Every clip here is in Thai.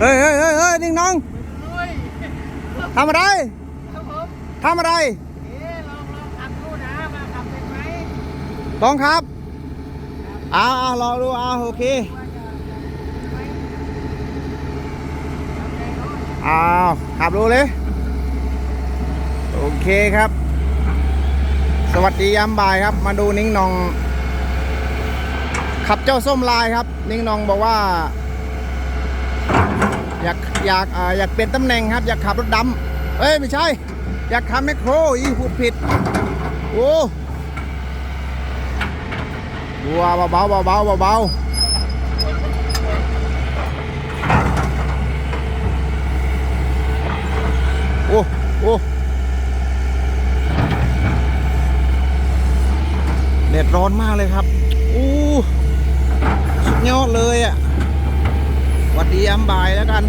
เฮ้ยเฮ้ยเฮ้ยเฮ้ยนิ่งน้องด้วยทำอะไรครับผมทำอะไรเอ๊ะลองลองขับดูนะมาขับเป็นไหมลองครับเอาเอาลองดูเอาโอเคว่าจะจะไหมขับได้เนาะเอาขับดูเลย โอเคครับ สวัสดียามบ่ายครับ มาดูนิ้งนอง ขับเจ้าส้มลายครับ นิ้งนองบอกว่า อยากอยากอ่าอยากเปลี่ยนตำแหน่งครับ อยากขับรถดำเอ้ยไม่ใช่ อยากขับแมคโครอีพูดผิดโอ้บัวเบาๆเบาๆเบาๆโอ้โอ้เด็ดร้อนมากเลยครับอู้สุดยอดเลยอะ หวั ดดียามบายแล้วกัน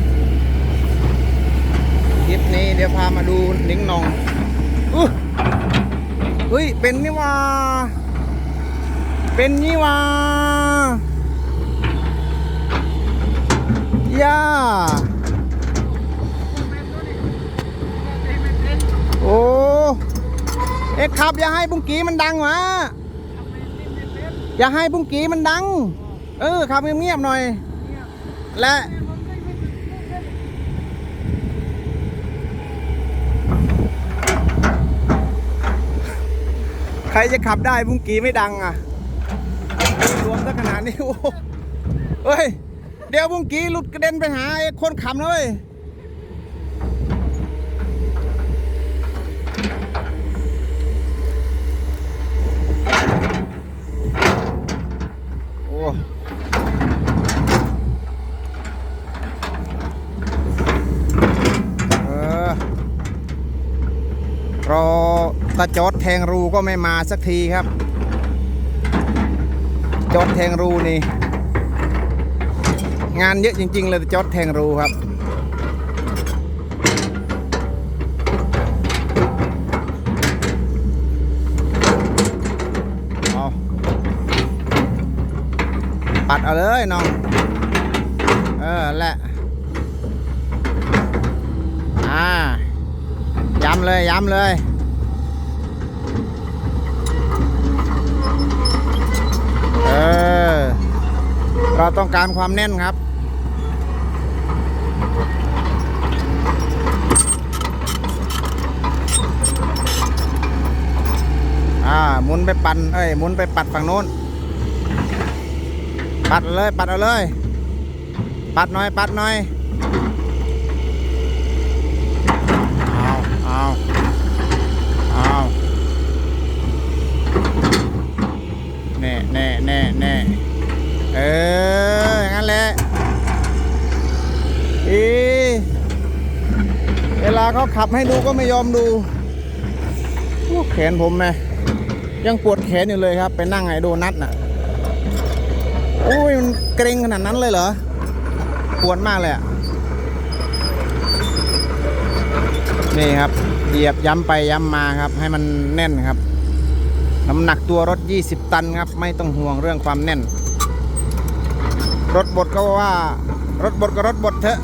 คลิปนี้เดี๋ยวพามาดูนิ้งนองอู้เฮ้ย เป็นนี่ว่า เป็นนี่ว่าย่าโอ้เอ็กขับ อย่าให้บุ้งกีมันดังวะอย่าให้บุ้งกีมันดัง เออขับเงียบๆหน่อย และใครจะขับได้บุ้งกีไม่ดังอะรวมสักขนาดนี้โอ้โหเฮ้ย เดี๋ยวบุ้งกีหลุดกระเด็นไปหาคนขับนะเว้ย โอ้เออรอ ตาจอดแทงรูก็ไม่มาสักทีครับ จอดแทงรูนี่ งานเยอะจริง ๆ เลยตาจอดแทงรูครับเอาปัดเอาเลยน้อง เออแหละอ่าย้ำเลยย้ำเลย เออ เรา ต้องการความแน่นครับ อ่าหมุนไปปั่นเอ้ยหมุนไปปัดฝั่งโน้น ปัดเลย ปัดเอาเลย ปัดหน่อย ปัดหน่อย เอาเอาเอาแน่แน่แน่แน่เออ อย่างนั้นแหละอี เวลาเขาขับให้ดูก็ไม่ยอมดูโอ้แขนผมแม่ยังปวดแขนอยู่เลยครับ ไปนั่งไอ้โดนัทน่ะโอ้ยมันเกรงขนาดนั้นเลยเหรอปวดมากเลยอะนี่ครับเหยียบย้ำไปย้ำมาครับ ให้มันแน่นครับน้ำหนักตัวรถ 20 ตันครับ ไม่ต้องห่วงเรื่องความแน่น รถบดก็ว่ารถบดก็รถบดเถอะ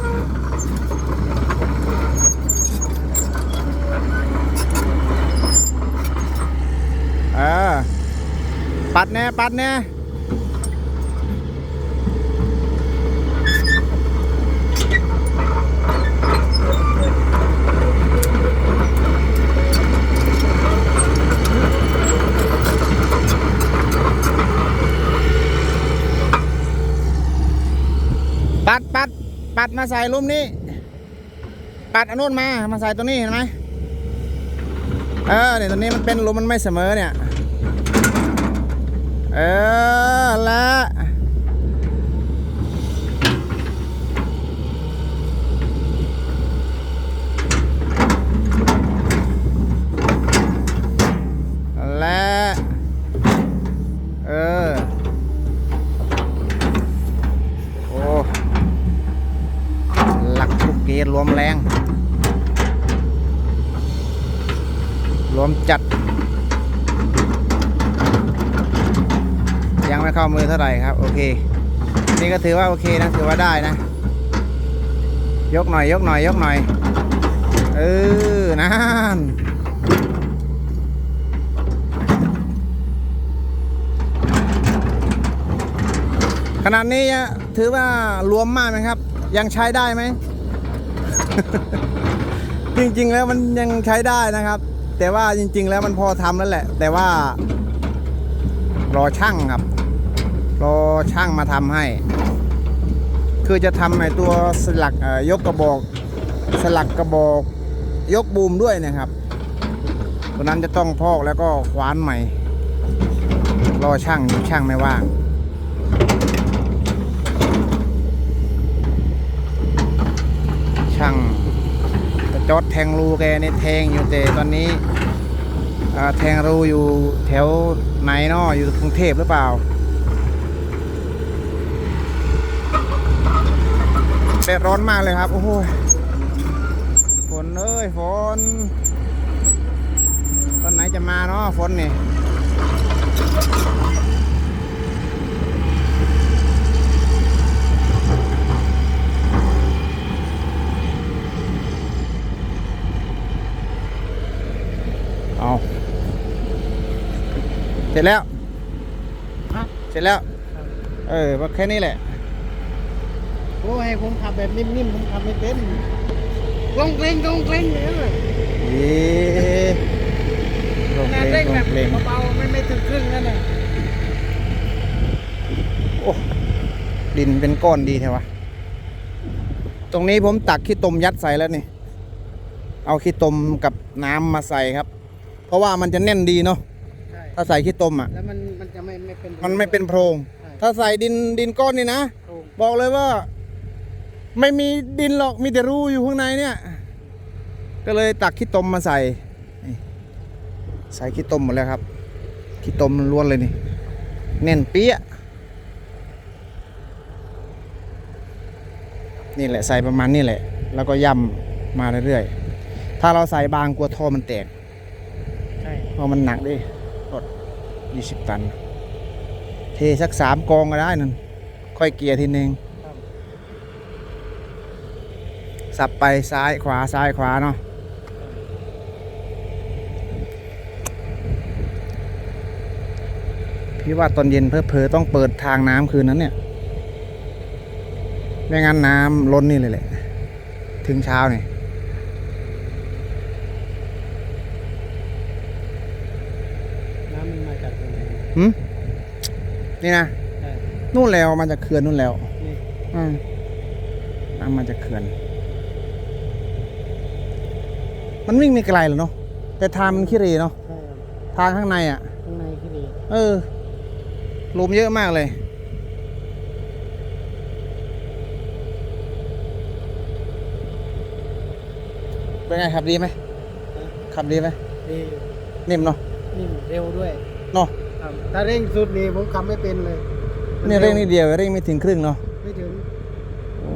เออ ปัดแน่ปัดแน่ปัดปัดปัดมาใส่ลุ่มนี้ ปัดอนนุนมา มาใส่ตัวนี้เห็นไหมเออเนี่ยตัวนี้มันเป็นลุมมันไม่เสมอเนี่ย เออละและามือเท่าไหร่ครับ โอเค นี่ก็ถือว่าโอเคนะถือว่าได้นะ ยกหน่อยยกหน่อยยกหน่อยเออนั่นขนาดนี้ถือว่ารวมมากไหมครับ ยังใช้ได้ไหม จริงๆแล้วมันยังใช้ได้นะครับ แต่ว่าจริง ๆ แล้วมันพอทำแล้วแหละ แต่ว่ารอช่างครับ รอช่างมาทำให้ คือจะทำในตัวสลักยกกระบอก สลักกระบอกยกบูมด้วยนะครับตัวนั้นจะต้องพอกแล้วก็ขวานใหม่ รอช่างช่างไม่ว่างช่างตะจอดแทงรูแกนี่แทงอยู่แต่ตอนนี้แทงรูอยู่แถวไหนเนาะอยู่กรุงเทพหรือเปล่า แดดร้อนมากเลยครับ โอ้โหฝนเอ้ยฝนตอนไหนจะมาเนาะฝนนี่เอาเสร็จแล้วฮะเสร็จแล้ว เออแค่นี้แหละโอ้ให้ผมขับแบบนิ่มๆผมขับไม่เป็นกลงเกรงกลงเกรงเลยเย้ลงงานเพลเร่งงลแบบงเพลงเบาๆไม่ไม่ถึงครึ่งนั่นน่ะโอ้ดินเป็นก้อนดีแท้วะตรงนี้ผมตักขี้ตมยัดใส่แล้วนี่ เอาขี้ตมกับน้ำมาใส่ครับ เพราะว่ามันจะแน่นดีเนาะใช่ถ้าใส่ขี้ตมอะ แล้วมันมันจะไม่ไม่เป็นมันไม่เป็นโพรงใช่ถ้าใส่ดินดินก้อนนี่นะโครงบอกเลยว่า ไม่มีดินหรอกมีแต่รูอยู่ข้างในเนี่ยก็เลยตักขี้ตมมาใส่นี่ใส่ขี้ตมหมดแล้วครับขี้ตมล้วนเลยนี่แน่นเปี้ยะนี่แหละใส่ประมาณนี้แหละ แล้วก็ย่ำมาเรื่อยๆ ถ้าเราใส่บางกลัวท่อมันแตกใช่เพราะมันหนักดิรถ20ตัน เทสักสามกองก็ได้นั่นค่อยเกียร์ทีนึง ครับ สับไปซ้ายขวาซ้ายขวาเนาะพี่ว่าตอนเย็นเพอๆต้องเปิดทางน้ำคืนนั้นเนี่ย ไม่งั้นน้ำล้นนี่เลยแหละ ถึงเช้าเนี่ยน้ำมันมาจากตรงไหนหึนี่นะใช่นู่นแล้วมาจากเขื่อนนู่นแล้วนี่อืมน้ำมาจากเขื่อน มันวิ่งไม่ไกลหรอกเนาะแต่ทางมันขี้เหรเนาะใช่ครับทางข้างในอะ ข้างในคือดีเออลมเยอะมากเลย เป็นไงขับดีไหมขับดีไหมดีอยู่นิ่มเนาะนิ่มเร็วด้วยเนาะ ครับถ้าเร่งสุดนี่ผมขับไม่เป็นเลยนี่เร่งนิดเดียวเร่งไม่ถึงครึ่งเนาะ ไม่ถึง โอ้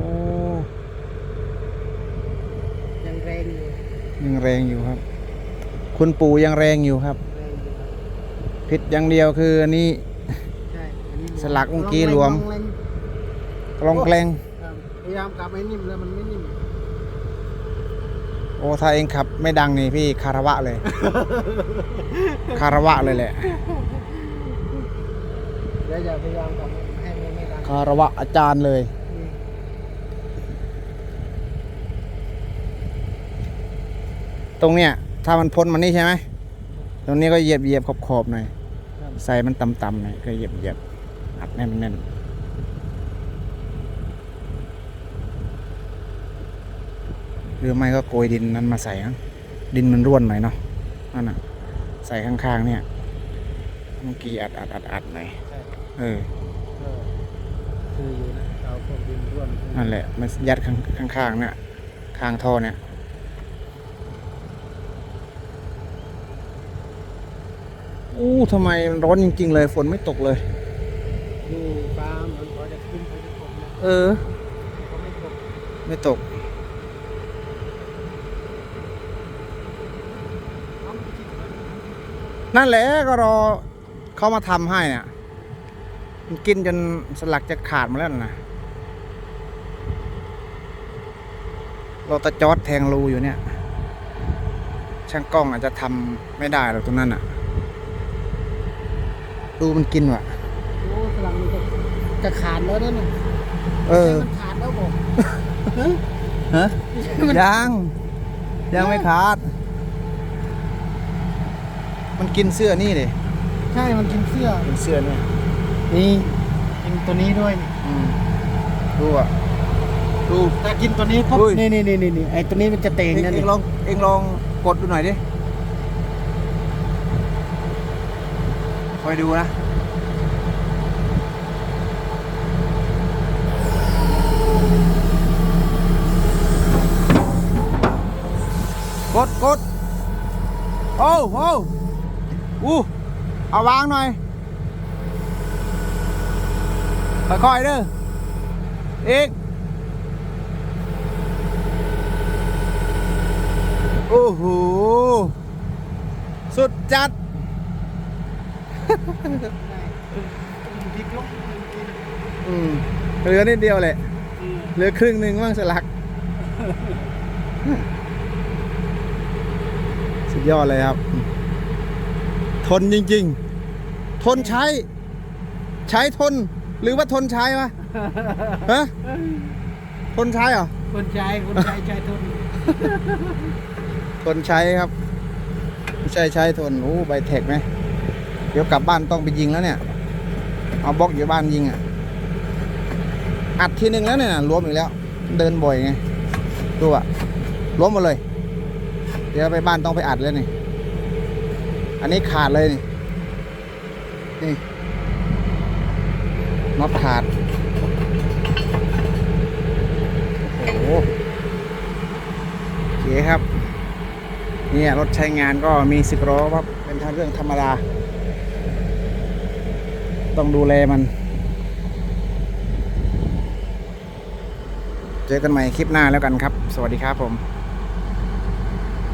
ยังแรงอ ยู่ยังแรงอยู่ครับ คุณปู่ยังแรงอยู่ครับแรงอยู่ครับ ผิดอย่างเดียวคืออันนี้ ใช่อันนี้สลักเมื่อกี้หลวมลองเร่งกลองแกลงครับพยายามกลับให้นิ่มแล้วมันไม่นิ่มโอ้ถ้าเองขับไม่ดังนี่พี่คารวะเลย คารวะเลยแหละ เดี๋ยวจะพยายามกลับให้มันไม่ดังคารวะอาจารย์เลย นี่ ตรงเนี้ยถ้ามันพ้นมันนี่ใช่ไหมตรงนี้ก็เหยียบเหยียบขอบขอบๆหน่อยครับใส่มันต่ำๆหน่อยก็เหยียบเหยียบอัดแน่นแน่นหรือไม่ก็โกยดินนั้นมาใส่นะดินมันร่วนหน่อยเนาะนั่นน่ะ ใส่ข้างๆเนี่ยเมื่อกี้อัดอัดอัดอัดหน่อยใช่เออก็คืออยู่นะเอาพวกดินร่วนนั่นแหละมันยัดข้างข้างๆเนี่ยข้างท่อเนี่ย อู้ทำไมมันร้อนจริง ๆ เลย ฝนไม่ตกเลย ดูฟ้ามันพอจะขึ้นพอจะตกนะเออ ก็ไม่ตกไม่ตก นั่นแหละก็รอเขามาทำให้เนี่ยมันกินจนสลักจะขาดมาแล้วนะโรตาจอร์ดแทงรูอยู่เนี่ย ช่างกล้องอาจจะทำไม่ได้หรอกตรงนั้นอะ ดูมันกินว่ะโอ้กำลังมันจะจะขาดแล้วนั่นน่ะเออ มันขาดแล้วบอกฮะยัง ยังไม่ขาด มันกินเสื้อนี่ดิใช่มันกินเสื้อกินเสื้อนี่นี่กินตัวนี้ด้วยนี่อืมดูอะดู ถ้ากินตัวนี้ปุ๊บอุ้ย นี่นี่นี่นี่นี่ไอ้ตัวนี้มันจะเตเองงนั่นเอนี่งลองเองลองกดดูหน่อยดิ อยดูนะกดกดโอ้โอ้อู้เอาวางหน่อย ค่อยๆเด้ออีกโอ้โห สุดจัด พริกลงกินอืมเหลือนิดเดียวแหละเหลือครึ่งหนึ่งว่างสลัก สุดยอดเลยครับ ทนจริง ๆ ทนใช้ ใช้ทน หรือว่าทนใช้วะฮะทนใช้เหรอคนใช้คนใช้ใช้ทนทนใช้ครับไม่ใช่ใช้ทนโอ้ใบแท็กไหม เดี๋ยวกลับบ้านต้องไปยิงแล้วเนี่ย เอาบล็อกอยู่บ้านยิงอะ อัดทีหนึ่งแล้วเนี่ยรวมอีกแล้ว เดินบ่อยไงดูอะรวมหมดเลย เดี๋ยวไปบ้านต้องไปอัดแล้วนี่ อันนี้ขาดเลยนี่ นี่น็อตขาด โอ้โหโอเคครับ เนี่ยรถใช้งานก็มีสิบล้อครับเป็นทางเรื่องธรรมดา ต้องดูแลมัน เจอกันใหม่คลิปหน้าแล้วกันครับ สวัสดีครับผม